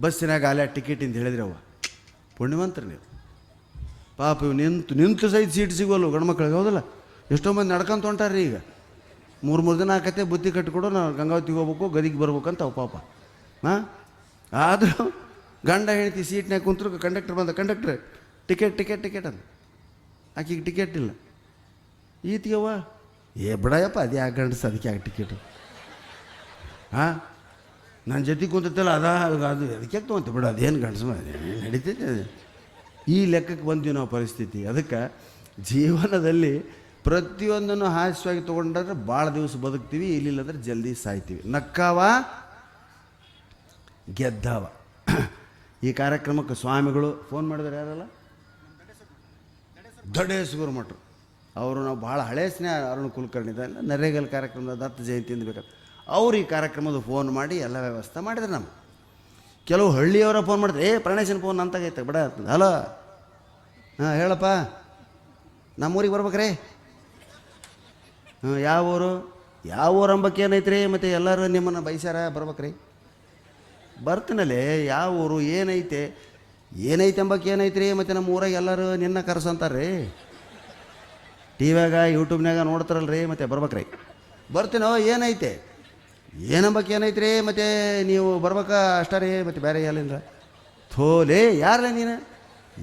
ಬಸ್ಸಿನಾಗ ಅಲ್ಲೇ ಟಿಕೆಟ್ ಅಂತ ಹೇಳಿದ್ರಿ ಅವ ಪುಣ್ಯವಂತರು ನೀವು. ಪಾಪ ಇವು ನಿಂತು ನಿಂತು ಸಹಿತ ಸೀಟ್ ಸಿಗೋಲ್ಲ ಗಂಡು ಮಕ್ಳಿಗೆ, ಹೌದಲ್ಲ? ಎಷ್ಟೋ ಮಂದಿ ನಡ್ಕೊಂತ ಹೊಂಟಾರ್ರಿ ಈಗ. ಮೂರು ಮೂರು ದಿನ ಆಕತೆ ಬುತ್ತಿ ಕಟ್ಟಿಕೊಡು ನಾವು ಗಂಗಾವತಿಗೆ ಹೋಗ್ಬೇಕು, ಗದಿಗೆ ಬರ್ಬೇಕಂತ ಅವು ಪಾಪ. ಹಾಂ? ಆದರೂ ಗಂಡ ಹೆಂಡತಿ ಸೀಟ್ನಾಗ ಕುಂತ್ರು, ಕಂಡಕ್ಟರ್ ಬಂದ, ಕಂಡಕ್ಟ್ರ್, ಟಿಕೆಟ್ ಟಿಕೆಟ್ ಟಿಕೆಟ್ ಅಂತ ಆಕೆಗೆ ಟಿಕೆಟ್ ಇಲ್ಲ. ಈತಿಗವ್ವ ಏ ಬಿಡಯಪ್ಪ ಅದೇ ಆ ಗಂಡಸ, ಅದಕ್ಕೆ ಆಗ ಟಿಕೆಟು? ಹಾಂ? ನನ್ನ ಜೊತೆ ಕುಂತಲ್ಲ ಅದ ಅದು. ಅದಕ್ಕೆ ತೊಗೊಂತ ಬಿಡು, ಅದೇನು ಗಂಡಸು ನಡೀತೈತೆ ಅದು. ಈ ಲೆಕ್ಕಕ್ಕೆ ಬಂದ್ವಿ ನಾವು ಪರಿಸ್ಥಿತಿ. ಅದಕ್ಕೆ ಜೀವನದಲ್ಲಿ ಪ್ರತಿಯೊಂದನ್ನು ಹಾಸ್ಯವಾಗಿ ತೊಗೊಂಡ್ರೆ ಭಾಳ ದಿವಸ ಬದುಕ್ತೀವಿ ಇಲ್ಲಿಲ್ಲ ಇಲ್ಲಂದ್ರೆ ಜಲ್ದಿ ಸಾಯ್ತೀವಿ. ನಕ್ಕವ, ಗೆದ್ದವ. ಈ ಕಾರ್ಯಕ್ರಮಕ್ಕೆ ಸ್ವಾಮಿಗಳು ಫೋನ್ ಮಾಡಿದ್ರೆ ಯಾರಲ್ಲ? ದೊಡ್ಡೇಶ್ವರ ಮಠರು ಅವರು ನಾವು ಭಾಳ ಹಳೆ ಸ್ನೇಹ, ಅರುಣ್ ಕುಲಕರ್ಣಿ ನರೇಗಲ್ ಕಾರ್ಯಕ್ರಮದ ದತ್ತ ಜಯಂತಿ ಅಂತ ಅವ್ರು ಈ ಕಾರ್ಯಕ್ರಮದ ಫೋನ್ ಮಾಡಿ ಎಲ್ಲ ವ್ಯವಸ್ಥೆ ಮಾಡಿದ್ರು ನಮ್ಮ ಕೆಲವು ಹಳ್ಳಿಯವರ ಫೋನ್ ಮಾಡಿದ್ರೆ, ಏ ಪ್ರಣೇಶನ್ ಫೋನ್ ಅಂತಾಗೈತೆ ಬಿಡ ಹಲೋ ಹಾಂ, ಹೇಳಪ್ಪ, ನಮ್ಮೂರಿಗೆ ಬರ್ಬೇಕ್ರಿ. ಹಾಂ, ಯಾವ ಊರು? ಯಾವ ಊರು ಅಂಬಕ್ಕೆ ಏನೈತ್ರಿ? ಮತ್ತು ಎಲ್ಲರೂ ನಿಮ್ಮನ್ನು ಬೈಸ್ಯಾರ ಬರ್ಬೇಕ್ರಿ. ಬರ್ತೀನಲ್ಲೇ, ಯಾವ ಊರು, ಏನೈತೆ? ಏನೈತೆ ಎಂಬಕ್ಕೆ ಏನೈತ್ರಿ? ಮತ್ತು ನಮ್ಮ ಊರಾಗ ಎಲ್ಲರೂ ನಿನ್ನ ಕರೆಸಂತಾರ್ರಿ. ಟಿ ವ್ಯಾಗ ಯೂಟ್ಯೂಬ್ನಾಗ ನೋಡ್ತಾರಲ್ರಿ, ಮತ್ತು ಬರ್ಬೇಕ್ರಿ. ಬರ್ತೀನೋ, ಏನೈತೆ? ಏನಂಬಕ್ಕೆ ಏನೈತ್ರಿ ಮತ್ತೆ ನೀವು ಬರ್ಬೇಕಾ ಅಷ್ಟ ರೀ ಮತ್ತು ಬೇರೆ ಎಲ್ಲಿಂದ ಥೋಲೇ ಯಾರಲ್ಲ ನೀನು?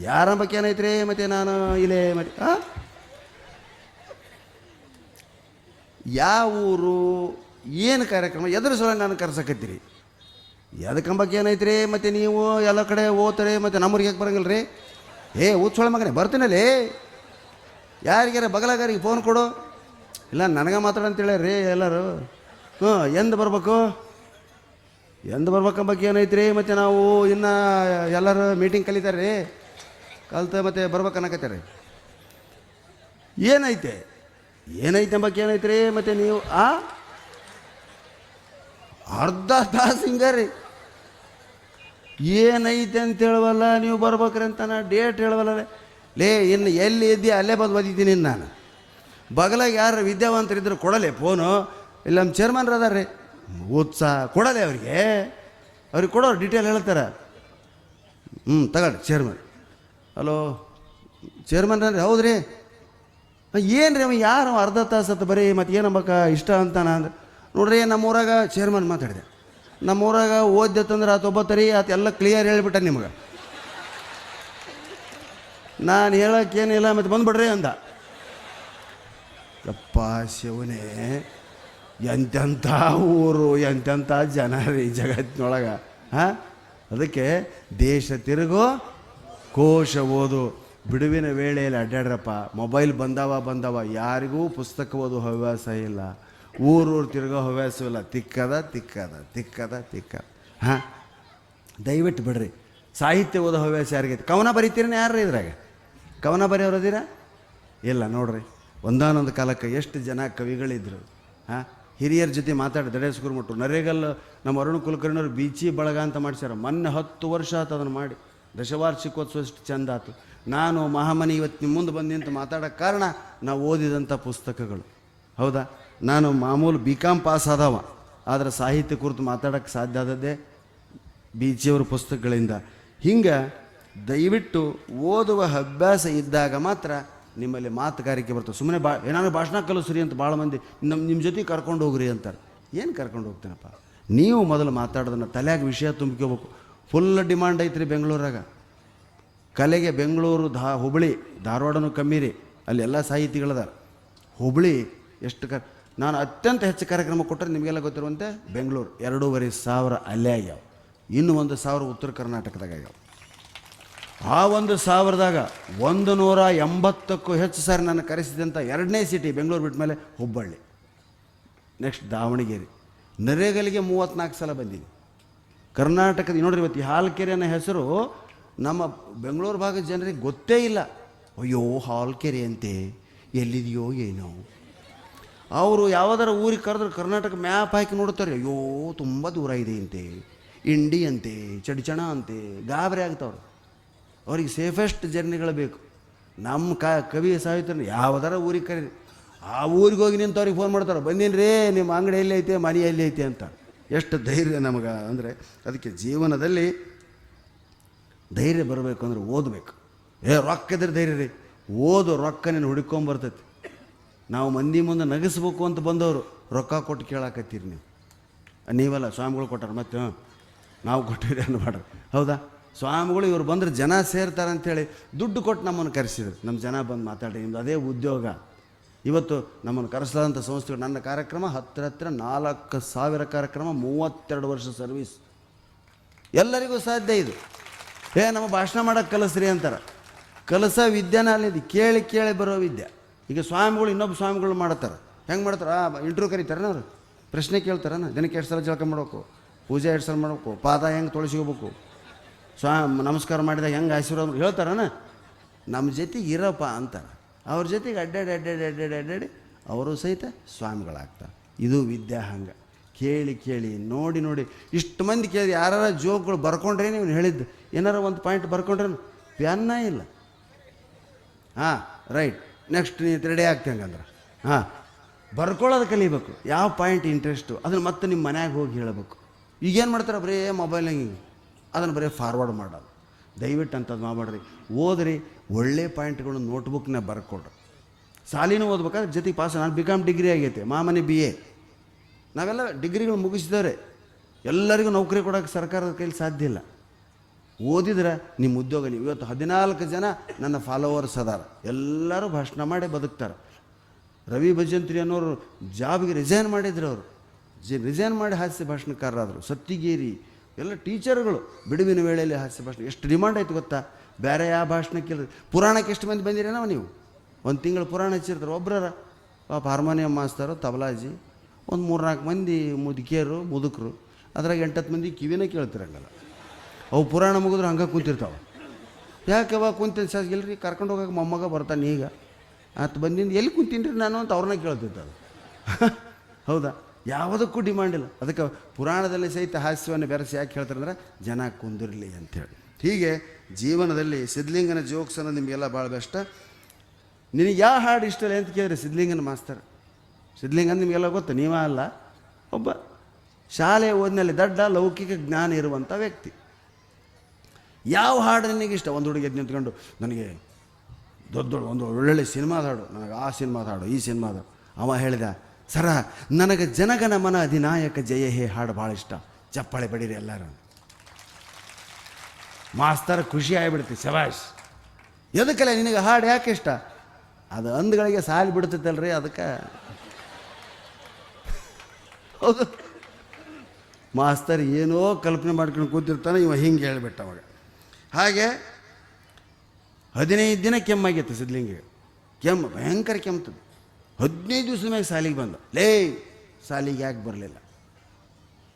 ಯಾರಂಬಕ್ಕೆ ಏನೈತ್ರಿ ಮತ್ತು ನಾನು ಇಲ್ಲೇ ಮತ್ತೆ ಹಾಂ ಯಾವ ಊರು, ಏನು ಕಾರ್ಯಕ್ರಮ, ಎದ್ರ ಸಲ ನಾನು ಕರ್ಸಕತ್ತೀರಿ. ಎದಕ್ಕಂಬಕ್ಕೆ ರೀ ಮತ್ತು ನೀವು ಎಲ್ಲ ಕಡೆ ಓದ್ತಾರೆ ಮತ್ತು ನಮ್ಮೂರಿಗೆ ಯಾಕೆ ಬರಂಗಿಲ್ಲ ರೀ ಏ ಓದ್ಸೋಳ ಮಗನೇ, ಬರ್ತೀನಲ್ಲಿ. ಯಾರಿಗಾರ ಬಗಲಾಗಾರಿಗೆ ಫೋನ್ ಕೊಡು. ಇಲ್ಲ, ನನಗೆ ಮಾತಾಡ ಅಂತೇಳಿ ರೀ ಎಲ್ಲರೂ. ಹ್ಞೂ, ಎಂದು ಬರ್ಬೇಕು? ಎಂದು ಬರ್ಬೇಕಂಬಕ್ಕೆ ಏನೈತ್ರಿ ಮತ್ತು ನಾವು ಇನ್ನು ಎಲ್ಲರೂ ಮೀಟಿಂಗ್ ಕಲಿತಾರೆ ರೀ ಕಲ್ತ ಮತ್ತೆ ಬರ್ಬೇಕು ಅನ್ನಕತ್ತಾರೆ. ಏನೈತೆ? ಏನೈತೆ ಎಂಬಕ್ಕೆ ಏನೈತ್ರಿ ಮತ್ತು ನೀವು, ಆ? ಅರ್ಧ ತಾಸು ರೀ ಏನೈತೆ ಅಂತ ಹೇಳುವಲ್ಲ, ನೀವು ಬರ್ಬೇಕ್ರಿ ಅಂತ ನಾ ಡೇಟ್ ಹೇಳುವಲ್ಲ ಲೇ, ಇನ್ನು ಎಲ್ಲಿ ಇದ್ದಿ ಅಲ್ಲೇ ಬಂದು ಓದಿದ್ದೀನಿ ನಾನು. ಬಗಲಾಗ ಯಾರು ವಿದ್ಯಾವಂತರಿದ್ದರು ಕೊಡಲೆ ಫೋನು ಇಲ್ಲ, ನಮ್ಮ ಚೇರ್ಮನ್ರು ಅದಾರ ರೀ ಉತ್ಸಾಹ ಕೊಡಲೆ ಅವ್ರಿಗೆ. ಅವ್ರಿಗೆ ಕೊಡೋರು ಡೀಟೇಲ್ ಹೇಳ್ತಾರೆ. ಹ್ಞೂ ತಗೊಳ್ಳಿ ಚೇರ್ಮನ್ ಹಲೋ ಚೇರ್ಮನ್ ರೀ ಹೌದ್ರಿ? ಏನು ರೀ ಅವ, ಯಾರು ಅರ್ಧ ತಾಸು ಹತ್ತು ಬರೀ ಮತ್ತು ಏನಂಬಕ ಇಷ್ಟ ಅಂತಾನ ಅಂದ್ರೆ ನೋಡ್ರಿ, ನಮ್ಮೂರಾಗ ಚೇರ್ಮನ್ ಮಾತಾಡಿದೆ. ನಮ್ಮ ಊರಾಗ ಓದ್ದತ್ತಂದ್ರೆ ಆತ ಒಬ್ಬತ್ತರಿ, ಆತ ಎಲ್ಲ ಕ್ಲಿಯರ್ ಹೇಳಿಬಿಟ್ಟ ನಿಮ್ಗೆ. ನಾನು ಹೇಳೋಕ್ಕೇನಿಲ್ಲ ಮತ್ತು ಬಂದುಬಿಡ್ರಿ ಅಂದ. ಯಪ್ಪ, ಶಿವನೇ. ಎಂತೆಂಥ ಊರು, ಎಂತೆಂಥ ಜನ ರೀ ಜಗತ್ತಿನೊಳಗೆ ಹಾಂ ಅದಕ್ಕೆ ದೇಶ ತಿರುಗೋ, ಕೋಶ ಓದು. ಬಿಡುವಿನ ವೇಳೆಯಲ್ಲಿ ಅಡ್ಡಾಡ್ರಪ್ಪ ಮೊಬೈಲ್ ಬಂದವ ಬಂದವ, ಯಾರಿಗೂ ಪುಸ್ತಕ ಓದು ಹವ್ಯಾಸ ಇಲ್ಲ. ಊರೂರು ತಿರುಗೋ ಹವ್ಯಾಸವಿಲ್ಲ ತಿಕ್ಕದ ತಿಕ್ಕದ ತಿಕ್ಕದ ತಿಕ್ಕ ಹಾಂ ದಯವಿಟ್ಟು ಬಿಡ್ರಿ. ಸಾಹಿತ್ಯ ಓದೋ ಹವ್ಯಾಸ ಯಾರಿಗೈತೆ? ಕವನ ಬರೀತೀರನೇ ಯಾರು ಇದ್ರಾಗ? ಕವನ ಬರೆಯೋರು ಇಲ್ಲ, ನೋಡ್ರಿ. ಒಂದಾನೊಂದು ಕಾಲಕ್ಕೆ ಎಷ್ಟು ಜನ ಕವಿಗಳಿದ್ರು. ಹಾಂ ಹಿರಿಯರ ಜೊತೆ ಮಾತಾಡಿ ದಡೇಶ್ ಮಟ್ಟು. ನರೇಗಲ್ ನಮ್ಮ ಅರುಣ್ ಕುಲಕರ್ಣರು ಬೀಚಿ ಬಳಗ ಅಂತ ಮಾಡಿಸ್ಯಾರ. ಮೊನ್ನೆ ಹತ್ತು ವರ್ಷ ಆತು ಅದನ್ನು ಮಾಡಿ. ದಶವಾರ್ಷಿಕೋತ್ಸವ ಎಷ್ಟು ಚಂದ ನಾನು ಮಹಾಮನಿ ಇವತ್ತು ನಿಮ್ಮ ಮುಂದೆ ಬಂದು ನಿಂತು ಮಾತಾಡೋಕ್ಕೆ ಕಾರಣ ನಾವು ಓದಿದಂಥ ಪುಸ್ತಕಗಳು. ಹೌದಾ? ನಾನು ಮಾಮೂಲು ಬಿ ಕಾಮ್ ಪಾಸ್ ಆದವ. ಆದರೆ ಸಾಹಿತ್ಯ ಕುರಿತು ಮಾತಾಡೋಕ್ಕೆ ಸಾಧ್ಯ ಆದದ್ದೇ ಬೀಚಿಯವರ ಪುಸ್ತಕಗಳಿಂದ. ಹಿಂಗೆ ದಯವಿಟ್ಟು ಓದುವ ಅಭ್ಯಾಸ ಇದ್ದಾಗ ಮಾತ್ರ ನಿಮ್ಮಲ್ಲಿ ಮಾತುಗಾರಿಕೆ ಬರ್ತದೆ. ಸುಮ್ಮನೆ ಬಾ, ಏನಾದ್ರು ಭಾಷಣ ಕಲಿಸ್ರಿ ಅಂತ ಭಾಳ ಮಂದಿ ನಮ್ಮ ನಿಮ್ಮ ಜೊತೆ ಕರ್ಕೊಂಡು ಹೋಗ್ರಿ ಅಂತಾರೆ. ಏನು ಕರ್ಕೊಂಡು ಹೋಗ್ತೀನಪ್ಪ? ನೀವು ಮೊದಲು ಮಾತಾಡೋದನ್ನ ತಲೆಯಾಗ ವಿಷಯ ತುಂಬಿಕೋಬೇಕು. ಫುಲ್ ಡಿಮ್ಯಾಂಡ್ ಐತ್ರಿ ಬೆಂಗಳೂರಾಗ. ಕಲೆಗೆ ಬೆಂಗಳೂರು ಧಾ ಹುಬ್ಬಳ್ಳಿ ಧಾರವಾಡನೂ ಕಮ್ಮಿ ರೀ. ಅಲ್ಲಿ ಎಲ್ಲ ಸಾಹಿತಿಗಳದಾರ. ಹುಬ್ಬಳ್ಳಿ ಎಷ್ಟು ಕ, ನಾನು ಅತ್ಯಂತ ಹೆಚ್ಚು ಕಾರ್ಯಕ್ರಮ ಕೊಟ್ಟರೆ ನಿಮಗೆಲ್ಲ ಗೊತ್ತಿರುವಂತೆ ಬೆಂಗಳೂರು ಎರಡೂವರೆ ಸಾವಿರ ಅಲ್ಲೇ ಆಗ್ಯಾವ. ಇನ್ನು ಒಂದು ಸಾವಿರ ಉತ್ತರ ಕರ್ನಾಟಕದಾಗ ಆಗ್ಯಾವ. ಆ ಒಂದು ಸಾವಿರದಾಗ ಒಂದು ನೂರ ಎಂಬತ್ತಕ್ಕೂ ಹೆಚ್ಚು ಸರ್ ನಾನು ಕರೆಸಿದಂಥ ಎರಡನೇ ಸಿಟಿ ಬೆಂಗಳೂರು ಬಿಟ್ಟ ಮೇಲೆ ಹುಬ್ಬಳ್ಳಿ. ನೆಕ್ಸ್ಟ್ ದಾವಣಗೆರೆ. ನರೇಗಲಿಗೆ ಮೂವತ್ತ್ನಾಲ್ಕು ಸಲ ಬಂದಿದೆ ಕರ್ನಾಟಕದ ನೋಡ್ರಿ ಇವತ್ತು ಈ ಹಾಲ್ಕೆರೆ ಅನ್ನೋ ಹೆಸರು ನಮ್ಮ ಬೆಂಗಳೂರು ಭಾಗದ ಜನರಿಗೆ ಗೊತ್ತೇ ಇಲ್ಲ. ಅಯ್ಯೋ, ಹಾಲ್ಕೆರೆ ಅಂತೆ, ಎಲ್ಲಿದೆಯೋ ಏನೋ. ಅವರು ಯಾವುದಾರ ಊರಿಗೆ ಕರೆದ್ರೆ ಕರ್ನಾಟಕ ಮ್ಯಾಪ್ ಹಾಕಿ ನೋಡ್ತಾರೆ. ಅಯ್ಯೋ, ತುಂಬ ದೂರ ಇದೆ ಅಂತೆ. ಇಂಡಿ ಅಂತೆ, ಚಡಿಚಣ ಅಂತೆ, ಗಾಬರಿ ಆಗ್ತಾವ್ರು. ಅವ್ರಿಗೆ ಸೇಫೆಸ್ಟ್ ಜರ್ನಿಗಳು ಬೇಕು. ನಮ್ಮ ಕ, ಕವಿ ಸಾಹಿತ್ಯನ ಯಾವ್ದಾರ ಊರಿಗೆ ಕರೀರಿ. ಆ ಊರಿಗೆ ಹೋಗಿ ನಿಂತು ಅವ್ರಿಗೆ ಫೋನ್ ಮಾಡ್ತಾರೆ. ಬಂದೀನಿ ರೀ, ನಿಮ್ಮ ಅಂಗಡಿ ಎಲ್ಲಿ ಐತೆ, ಮನೆ ಎಲ್ಲಿ ಐತೆ ಅಂತ. ಎಷ್ಟು ಧೈರ್ಯ ನಮಗೆ ಅಂದರೆ ಅದಕ್ಕೆ ಜೀವನದಲ್ಲಿ ಧೈರ್ಯ ಬರಬೇಕು ಅಂದ್ರೆ ಓದಬೇಕು. ಏ, ರೊಕ್ಕ ಇದ್ರೆ ಧೈರ್ಯ ರೀ. ಓದು, ರೊಕ್ಕ ನೀನು ಹುಡ್ಕೊಂಬರ್ತೈತಿ ನಾವು ಮಂದಿ ಮುಂದೆ ನಗಿಸ್ಬೇಕು ಅಂತ ಬಂದವರು, ರೊಕ್ಕ ಕೊಟ್ಟು ಕೇಳಾಕತ್ತೀರಿ ನೀವು. ನೀವಲ್ಲ ಸ್ವಾಮಿಗಳು ಕೊಟ್ಟಾರ ಮತ್ತೆ? ನಾವು ಕೊಟ್ಟಿರಿ ಅನ್ಬಾಡ್ರಿ ಹೌದಾ? ಸ್ವಾಮಿಗಳು ಇವ್ರು ಬಂದರೆ ಜನ ಸೇರ್ತಾರೆ ಅಂಥೇಳಿ ದುಡ್ಡು ಕೊಟ್ಟು ನಮ್ಮನ್ನು ಕರೆಸಿದ್ರು. ನಮ್ಮ ಜನ ಬಂದು ಮಾತಾಡಿ, ನಿಮ್ದು ಅದೇ ಉದ್ಯೋಗ. ಇವತ್ತು ನಮ್ಮನ್ನು ಕರೆಸಲಾದಂಥ ಸಂಸ್ಥೆಗಳು, ನನ್ನ ಕಾರ್ಯಕ್ರಮ ಹತ್ತಿರ ಹತ್ತಿರ ನಾಲ್ಕು ಸಾವಿರ ಕಾರ್ಯಕ್ರಮ, ಮೂವತ್ತೆರಡು ವರ್ಷ ಸರ್ವಿಸ್. ಎಲ್ಲರಿಗೂ ಸಾಧ್ಯ ಇದು. ಏ, ನಮ್ಮ ಭಾಷಣ ಮಾಡೋಕ್ಕೆ ಕಲಿಸ್ರಿ ಅಂತಾರೆ. ಕಲಸ ವಿದ್ಯಾನ ಅಲ್ಲಿದ್ದು ಕೇಳಿ ಕೇಳಿ ಬರೋ ವಿದ್ಯೆ. ಈಗ ಸ್ವಾಮಿಗಳು ಇನ್ನೊಬ್ಬ ಸ್ವಾಮಿಗಳು ಮಾಡ್ತಾರೆ. ಹೆಂಗೆ ಮಾಡ್ತಾರೆ? ಇಂಟ್ರ್ಯೂ ಕರೀತಾರನ ಅವರು? ಪ್ರಶ್ನೆ ಕೇಳ್ತಾರನ? ದಿನಕ್ಕೆ ಎಷ್ಟು ಸಲ ಜಳಕ ಮಾಡಬೇಕು. ಪೂಜೆ ಎಷ್ಟು ಸಲ ಮಾಡಬೇಕು. ಪಾದ ಹೆಂಗೆ ತೊಳಸ್ಕೋಬೇಕು ಸ್ವಾ ನಮಸ್ಕಾರ ಮಾಡಿದಾಗ ಹೆಂಗೆ ಆಶೀರ್ವಾದ ಹೇಳ್ತಾರನ? ನಮ್ಮ ಜೊತೆಗೆ ಇರಪ್ಪ ಅಂತಾರೆ. ಅವ್ರ ಜೊತೆಗೆ ಅಡ್ಡಾಡಿ ಅಡ್ಡಾಡಿ ಅಡ್ಡಾಡಿ ಅಡ್ಡಾಡಿ ಅವರು ಸಹಿತ ಸ್ವಾಮಿಗಳಾಗ್ತಾರೆ. ಇದು ವಿದ್ಯಾ ಹಂಗೆ ಕೇಳಿ ಕೇಳಿ, ನೋಡಿ ನೋಡಿ. ಇಷ್ಟು ಮಂದಿ ಕೇಳಿ ಯಾರು ಜೋಕ್ಗಳು ಬರ್ಕೊಂಡ್ರೆ ನೀವು ಹೇಳಿದ್ದು, ಏನಾರ ಒಂದು ಪಾಯಿಂಟ್ ಬರ್ಕೊಂಡ್ರೆ ಪ್ಯಾನ್ನ ಇಲ್ಲ. ಹಾಂ ರೈಟ್ ನೆಕ್ಸ್ಟ್ ನೀವು ರೆಡಿ ಆಗ್ತಿ ಹಂಗಂದ್ರೆ. ಹಾಂ, ಬರ್ಕೊಳ್ಳೋದು ಕಲಿಬೇಕು. ಯಾವ ಪಾಯಿಂಟ್ ಇಂಟ್ರೆಸ್ಟು ಅದನ್ನು ಮತ್ತೆ ನಿಮ್ಮ ಮನ್ಯಾಗ ಹೋಗಿ ಹೇಳಬೇಕು. ಈಗೇನು ಮಾಡ್ತಾರೆ? ಬರೀ ಮೊಬೈಲ್ನಾಗ ಅದನ್ನು ಬರೀ ಫಾರ್ವರ್ಡ್ ಮಾಡೋದು ದಯವಿಟ್ಟು ಅಂಥದ್ದು ಮಾಡಬೇಡ್ರಿ ಓದ್ರಿ, ಒಳ್ಳೆ ಪಾಯಿಂಟ್ಗಳು ನೋಟ್ಬುಕ್ನ ಬರ್ಕೊಡ್ರಿ. ಸಾಲಿನೂ ಓದ್ಬೇಕಾದ್ರೆ ಜೊತೆಗೆ ಪಾಸ್ ನಾನು ಬಿಕಾಮ್ ಡಿಗ್ರಿ ಆಗೈತೆ, ಮಾಮನೆ ಬಿ ಎ ನಾವೆಲ್ಲ ಡಿಗ್ರಿಗಳು ಮುಗಿಸಿದವ್ರೆ. ಎಲ್ಲರಿಗೂ ನೌಕರಿ ಕೊಡೋಕ್ಕೆ ಸರ್ಕಾರದ ಕೈಲಿ ಸಾಧ್ಯ ಇಲ್ಲ. ಓದಿದ್ರೆ ನಿಮ್ಮ ಉದ್ಯೋಗ ನೀವು. ಇವತ್ತು ಹದಿನಾಲ್ಕು ಜನ ನನ್ನ ಫಾಲೋವರ್ಸ್ ಅದಾರ. ಎಲ್ಲರೂ ಭಾಷಣ ಮಾಡಿ ಬದುಕ್ತಾರೆ. ರವಿ ಭಜಂತ್ರಿ ಅನ್ನೋರು ಜಾಬ್ಗೆ ರಿಸೈನ್ ಮಾಡಿದ್ರು ಅವರು. ಜಿ ರಿಸೈನ್ ಮಾಡಿ ಹಾಸ್ಯ ಭಾಷಣಕಾರರಾದರು. ಸತ್ತಿಗೇರಿ ಎಲ್ಲ ಟೀಚರ್ಗಳು ಬಿಡುವಿನ ವೇಳೆಯಲ್ಲಿ ಹಾಸ್ಯ ಭಾಷಣ. ಎಷ್ಟು ಡಿಮಾಂಡ್ ಆಯಿತು ಗೊತ್ತಾ? ಬೇರೆ ಯಾವ ಭಾಷಣಕ್ಕಿಲ್ಲ ಪುರಾಣಕ್ಕೆ ಎಷ್ಟು ಮಂದಿ ಬಂದಿರೇನವ ನೀವು? ಒಂದು ತಿಂಗಳು ಪುರಾಣ ಹಚ್ಚಿರ್ತಾರೆ ಒಬ್ಬರ ಪಾಪ ಹಾರ್ಮೋನಿಯಂ ಮಾಸ್ತರು, ತಬಲಾಜಿ, ಒಂದು ಮೂರ್ನಾಲ್ಕು ಮಂದಿ ಮುದುಕಿಯರು, ಮುದುಕರು. ಅದ್ರಾಗ ಎಂಟತ್ತು ಮಂದಿ ಕಿವಿನೇ ಕೇಳ್ತಿರಂಗಲ್ಲ. ಅವು ಪುರಾಣ ಮುಗಿದ್ರೆ ಹಂಗೆ ಕೂತಿರ್ತಾವೆ. ಯಾಕೆ ಅವಾಗ ಕುಂತಿನ ಸರ್ ಇಲ್ರಿ ಕರ್ಕೊಂಡು ಹೋಗಕ್ಕೆ ಮೊಮ್ಮಗ ಬರ್ತಾನೆ ಈಗ. ಆತ ಬಂದಿಂದ ಎಲ್ಲಿ ಕುಂತೀನಿ ರೀ ನಾನು ಅಂತ ಅವ್ರನ್ನ ಅದು ಹೌದಾ? ಯಾವುದಕ್ಕೂ ಡಿಮಾಂಡ್ ಇಲ್ಲ. ಅದಕ್ಕೆ ಪುರಾಣದಲ್ಲಿ ಸಹಿತ ಹಾಸ್ಯವನ್ನು ಬೆರೆಸಿ ಯಾಕೆ ಹೇಳ್ತಾರೆ ಅಂದರೆ ಜನ ಕುಂದಿರಲಿ ಅಂಥೇಳಿ ಹೀಗೆ ಜೀವನದಲ್ಲಿ ಸಿದ್ಧಲಿಂಗನ ಅನ್ನೋದು ನಿಮಗೆಲ್ಲ ಭಾಳ ಬೆಷ್ಟ ನಿನಗೆ ಯಾವ ಹಾಡು ಇಷ್ಟ ಇಲ್ಲ ಅಂತ ಕೇಳಿದ್ರೆ ಸಿದ್ಧಲಿಂಗನ ಮಾಸ್ತರ್. ಸಿದ್ಧಲಿಂಗನ್ ನಿಮಗೆಲ್ಲ ಗೊತ್ತು, ನೀವ ಅಲ್ಲ, ಒಬ್ಬ ಶಾಲೆ ಓದಿನಲ್ಲಿ ದಡ್ಡ ಲೌಕಿಕ ಜ್ಞಾನ ಇರುವಂಥ ವ್ಯಕ್ತಿ. ಯಾವ ಹಾಡು ನಿನಗೆ ಇಷ್ಟ? ಒಂದು ಹುಡುಗಿ ನಿಂತ್ಕೊಂಡು, ನನಗೆ ದೊಡ್ಡ ದೊಡ್ಡ, ಒಂದು ಒಳ್ಳೊಳ್ಳೆ ಸಿನಿಮಾದ ಹಾಡು, ನನಗೆ ಆ ಸಿನಿಮಾದ ಹಾಡು, ಈ ಸಿನಿಮಾದ ಅವ ಹೇಳಿದ ಸರ, ನನಗೆ ಜನಗನ ಮನ ಅಧಿನಾಯಕ ಜಯ ಹೇ ಹಾಡು ಭಾಳ ಇಷ್ಟ. ಚಪ್ಪಾಳೆ ಬಡೀರಿ ಎಲ್ಲರೂ. ಮಾಸ್ತರ ಖುಷಿ ಆಗಿಬಿಡ್ತಿ ಶಬಾಷ್. ಎದಕ್ಕಲ್ಲ ನಿನಗೆ ಹಾಡು ಯಾಕೆ ಇಷ್ಟ? ಅದು ಅಂದ್ಗಳಿಗೆ ಸಾಲಿ ಬಿಡ್ತೈತಲ್ರಿ ಅದಕ್ಕೆ. ಹೌದು. ಮಾಸ್ತರ್ ಏನೋ ಕಲ್ಪನೆ ಮಾಡ್ಕೊಂಡು ಕೂತಿರ್ತಾನೆ, ಇವ ಹಿಂಗೆ ಹೇಳಿಬಿಟ್ಟ ಅವಾಗ. ಹಾಗೆ ಹದಿನೈದು ದಿನ ಕೆಮ್ಮಾಗಿತ್ತು ಸಿದ್ಲಿಂಗಿಗೆ ಕೆಮ್ಮು, ಭಯಂಕರ ಕೆಮ್ತದೆ ಹದಿನೈದು ದಿವಸದ ಮ್ಯಾಗ ಸಾಲಿಗೆ ಬಂದ. ಲೇ, ಸಾಲಿಗೆ ಯಾಕೆ ಬರಲಿಲ್ಲ?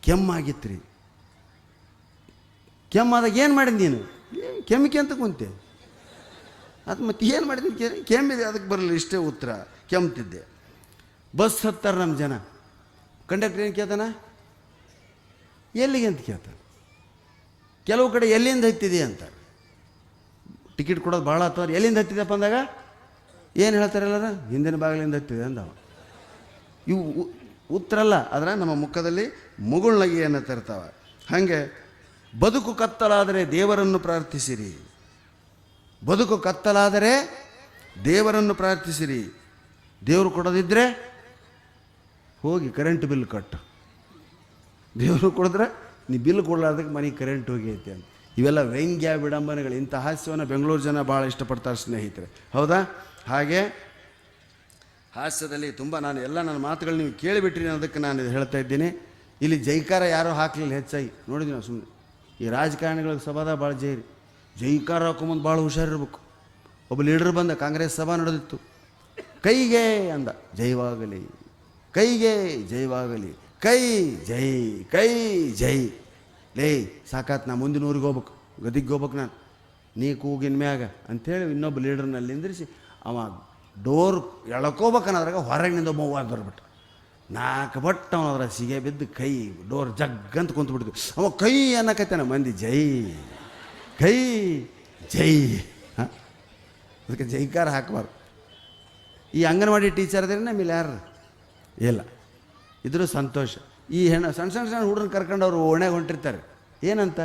ಕೆಮ್ಮಾಗಿತ್ತು ರೀ ಕೆಮ್ಮಾದಾಗ ಏನು ಮಾಡಿದ್ ನೀನು? ಕೆಮ್ಮಿಕೆ ಅಂತ ಕುಂತೆ. ಅದು ಮತ್ತೆ ಏನು ಮಾಡಿದ್ದೀನಿ ಕೆ ಕೆಮ್ಮಿದೆ ಅದಕ್ಕೆ ಬರಲಿಲ್ಲ, ಇಷ್ಟೇ ಉತ್ತರ. ಕೆಮ್ತಿದ್ದೆ. ಬಸ್ ಹತ್ತಾರೆ ನಮ್ಮ ಜನ. ಕಂಡಕ್ಟರ್ ಏನು ಕೇಳ್ತಾನ? ಎಲ್ಲಿಗೆ ಅಂತ ಕೇಳ್ತಾನೆ. ಕೆಲವು ಕಡೆ ಎಲ್ಲಿಂದ ಹತ್ತಿದೆ ಅಂತ. ಟಿಕೆಟ್ ಕೊಡೋದು ಭಾಳ ಹತ್ತವ್ರು. ಎಲ್ಲಿಂದ ಹತ್ತಿದೆಪ್ಪ ಅಂದಾಗ? ಏನು ಹೇಳ್ತಾರೆ ಎಲ್ಲರ? ಹಿಂದಿನ ಬಾಗಿಲಿಂದ ಹತ್ತಿದೆ ಅಂದವ. ಇವು ಉತ್ತರಲ್ಲ, ಆದರೆ ನಮ್ಮ ಮುಖದಲ್ಲಿ ಮುಗುಳ್ನಗೆಯನ್ನು ತರ್ತಾವೆ. ಹಾಗೆ, ಬದುಕು ಕತ್ತಲಾದರೆ ದೇವರನ್ನು ಪ್ರಾರ್ಥಿಸಿರಿ. ಬದುಕು ಕತ್ತಲಾದರೆ ದೇವರನ್ನು ಪ್ರಾರ್ಥಿಸಿರಿ. ದೇವರು ಕೊಡೋದಿದ್ದರೆ ಹೋಗಿ ಕರೆಂಟ್ ಬಿಲ್ ಕಟ್ಟು. ದೇವರು ಕೊಡಿದ್ರೆ ನೀ ಬಿಲ್ ಕೊಡಲಾರ್ದಕ್ಕೆ ಮನೆಗೆ ಕರೆಂಟ್ ಹೋಗೈತೆ ಅಂತ. ಇವೆಲ್ಲ ವ್ಯಂಗ್ಯ ವಿಡಂಬನೆಗಳು. ಇಂಥ ಹಾಸ್ಯವನ್ನು ಬೆಂಗಳೂರು ಜನ ಭಾಳ ಇಷ್ಟಪಡ್ತಾರೆ ಸ್ನೇಹಿತರೆ. ಹೌದಾ? ಹಾಗೆ? ಹಾಸ್ಯದಲ್ಲಿ ತುಂಬ ನಾನು ಎಲ್ಲ ನನ್ನ ಮಾತುಗಳು ನೀವು ಕೇಳಿಬಿಟ್ರಿ ಅನ್ನೋದಕ್ಕೆ ನಾನು ಹೇಳ್ತಾ ಇದ್ದೀನಿ. ಇಲ್ಲಿ ಜೈಕಾರ ಯಾರೂ ಹಾಕಲಿಲ್ಲ ಹೆಚ್ಚಾಗಿ. ನೋಡಿದ್ವಿ ನಾವು ಸುಮ್ಮನೆ ಈ ರಾಜಕಾರಣಿಗಳಿಗೆ ಸಭಾದ ಭಾಳ ಜೈರಿ ಜೈಕಾರ ಹಾಕೊಂಬಂದು ಭಾಳ ಹುಷಾರಿರ್ಬೇಕು. ಒಬ್ಬ ಲೀಡರ್ ಬಂದ ಕಾಂಗ್ರೆಸ್ ಸಭಾ ನಡೆದಿತ್ತು. ಕೈಗೆ ಅಂದ, ಜೈವಾಗಲಿ. ಕೈಗೆ ಜೈವಾಗಲಿ. ಕೈ ಜೈ ಕೈ ಜೈ. ಲೇ, ಸಾಕಾತ್ ನಾ ಮುಂದಿನ ಊರಿಗೆ ಹೋಗ್ಬೇಕು. ಗದಿಗೆ ಹೋಗ್ಬೇಕು ನಾನು. ನೀ ಕೂಗಿನ ಮ್ಯಾಗ. ಅಂಥೇಳಿ ಇನ್ನೊಬ್ಬ ಲೀಡರ್ನಲ್ಲಿ ನಿಂದ್ರಿಸಿ ಅವ ಡೋರ್ ಎಳ್ಕೋಬೇಕನ್ನೋದ್ರಾಗ ಹೊರಗಿನಿಂದ ಮೂವಾರ ಬರ್ಬಿಟ್ಟು. ನಾಲ್ಕು ಬಟ್ ಅವನದ್ರ ಸಿಗೆ ಬಿದ್ದು ಕೈ ಡೋರ್ ಜಗ್ಗಂತ ಕುಂತು ಬಿಡ್ತು ಅವ ಕೈ ಅನ್ನಕತ್ತಾನೆ ಮಂದಿ, ಜೈ, ಕೈ, ಜೈ. ಹಾಂ? ಅದಕ್ಕೆ ಜೈಕಾರ ಹಾಕಬಾರ್ದು. ಈ ಅಂಗನವಾಡಿ ಟೀಚರ್ ಅದೇ ನಮ್ಮಲ್ಲಿ ಯಾರು? ಇಲ್ಲ. ಇದ್ರ ಸಂತೋಷ. ಈ ಹೆಣ್ಣು ಸಣ್ಣ ಸಣ್ಣ ಸಣ್ಣ ಹುಡುಗ್ರನ್ನ ಕರ್ಕೊಂಡು ಅವರು ಓಣ್ಯಾಗ ಹೊಂಟಿರ್ತಾರೆ. ಏನಂತ?